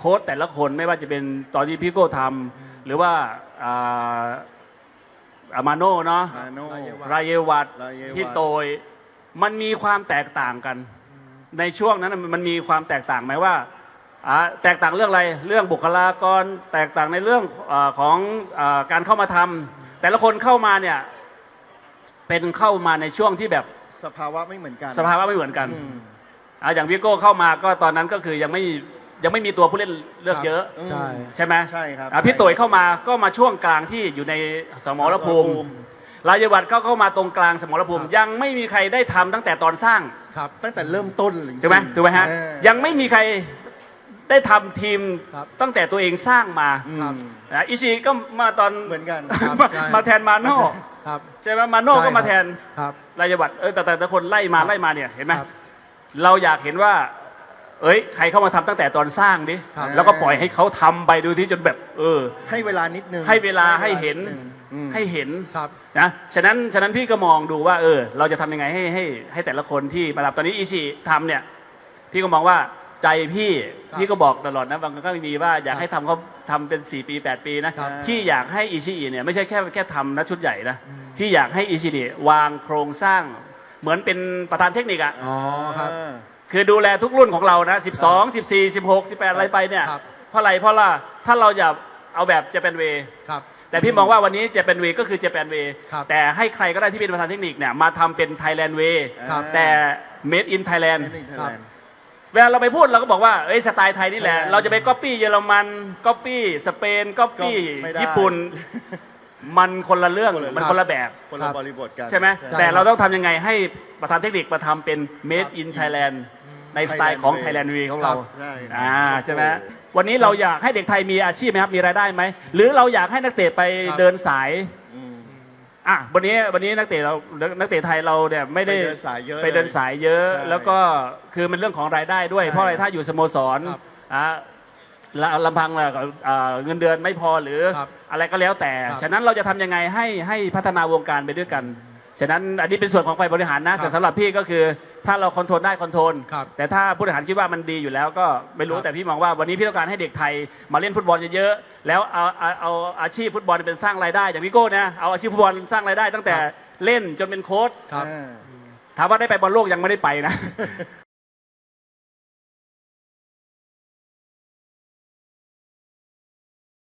โค้ชแต่ละคนไม่ว่าจะเป็นตอนที่พี่โก้ทำหรือว่าอ่าอามาโน่เนาะมาโน่รายวัตรายวัต พี่โตย มันมีความแตกต่างกัน ในช่วงนั้นน่ะมันมีความแตกต่างไหมว่าอ่า แตกต่างเรื่องอะไรเรื่องบุคลากร แตกต่างในเรื่องอาของอาการเข้ามาทำแต่ละคนเข้ามาเนี่ย เป็นเข้ามาในช่วงที่แบบสภาวะไม่เหมือนกันสภาวะไม่เหมือนกัน อืม อ่าอย่างพี่โก้เข้ามาก็ตอนนั้นก็คือยังไม่ ยังไม่มีตัวผู้เล่นเลือกเยอะอืมใช่ ใช่ไหมใช่ครับ อ่าพี่โตยเข้ามาก็มาช่วงกลางที่อยู่ในสมรภูมิรายวัตก็เข้ามาตรงกลางสมรภูมิครับยังไม่มีใครได้ทำตั้งแต่ตอนสร้างครับ ตั้งแต่เริ่มต้นเลยใช่ไหมจริงๆถูกไหมฮะเออ ยังไม่มีใครได้ทำทีมครับตั้งแต่ตัวเองสร้างมาอืครับมนะอิชิก็มาตอนเหมือนกัน ครับมาใช่ มาแทนมาโน่ครับใช่ไหมมาโน่ใช่ก็มาครับแทนครับ รายวัตเออแต่แต่แต่คนไล่มาครับไล่มาเนี่ยเห็นไหมครับ เราอยากเห็นว่า เอ้ยใครเข้ามาทำตั้งแต่ตอนสร้างดิครับ แล้วก็ปล่อยให้เขาทำไปดูที่จนแบบ เออ ให้เวลานิดนึงให้เวลาให้เห็นดงอืม ให้เห็นครับ นะฉะนั้นฉะนั้นพี่ก็มองดูว่า เออ เราจะทำยังไงให้ให้ให้แต่ละคนที่มาทำตอนนี้อิชิทำเนี่ย พี่ก็มองว่าใจพี่ครับพี่ก็บอกตลอดนะบางคนก็มีว่าอยากครับให้ทำเขาทำเป็น 4 ปี 8 ปีนะครับพี่อยากให้อิชิอิเนี่ยไม่ใช่แค่แค่ทำนะชุดใหญ่นะอืม พี่อยากให้อิชิอิวางโครงสร้างเหมือนเป็นประธานเทคนิคอะ อ๋อครับา คือดูแลทุกรุ่นของเรานะ 12 14 16 18 อะไรไปเนี่ย ครับ เพราะอะไรเพราะว่าถ้าเราจะเอาแบบเจแปนเว ครับ แต่พี่มองว่าวันนี้เจแปนเวก็คือเจแปนเวครับแต่ให้ใครก็ได้ที่เป็นประธานเทคนิคเนี่ยมาทำเป็นไทยแลนด์เวครับ แต่ made in Thailand ไม่ได้ Thailand เวลาเราไปพูดเราก็บอกว่าเอ้ยสไตล์ไทยนี่แหละ Thailand เราจะไปก๊อปปี้เยอรมันก๊อปปี้สเปนก๊อปปี้ก็ไม่ได้ ญี่ปุ่น มันคนละเรื่องคนละมันครับคนละแบบ คนครัละบบริบทกัน ใช่ไหม ใช่ แต่เราต้องทำยังไงให้ประธานเทคนิคมาทำเป็น made in Thailand ในสไตล์ของ Thailand Thailand Way ของครัเราบใช่ครับ อ่าใช่ไหมโอ้โวันนี้เราอยากให้เด็กไทยมีอาชีพไหมครับมีรายได้ไหมหรือเราอยากให้นักเตะไปครับ เดินสายอืม อะวันนี้วันนี้นักเตะเรานักเตะไทยเราเนี่ยไม่ได้ไปเดินสายเยอะไปเดินสายเยอะ ใช่แล้วก็คือมันเรื่องของรายได้ด้วย ใช่ เพราะอะไรถ้าอยู่สโมสรครับอะละลำพังละอ่าเงินเดือนไม่พอหรือครับอะไรก็แล้วแต่ ครับ ฉะนั้นเราจะทำยังไงให้ให้พัฒนาวงการไปด้วยกัน ฉะนั้นอันนี้เป็นส่วนของฝ่ายบริหารนะครับแต่สำหรับพี่ก็คือ ถ้าเราคอนโทรลได้คอนโทรลครับแต่ถ้าผู้บริหารคิดว่ามันดีอยู่แล้วก็ไม่รู้ครับ แต่พี่มองว่าวันนี้พี่ต้องการให้เด็กไทยมาเล่นฟุตบอลเยอะๆแล้วเอาเอาเอาอาชีพฟุตบอลเป็นสร้างรายได้อย่างพี่โก้นะเอาอาชีพฟุตบอลสร้างรายได้ตั้งแต่เล่นจนเป็นโค้ชครับอ่าถามว่าได้ไปบอลโลกยังไม่ได้ไปนะ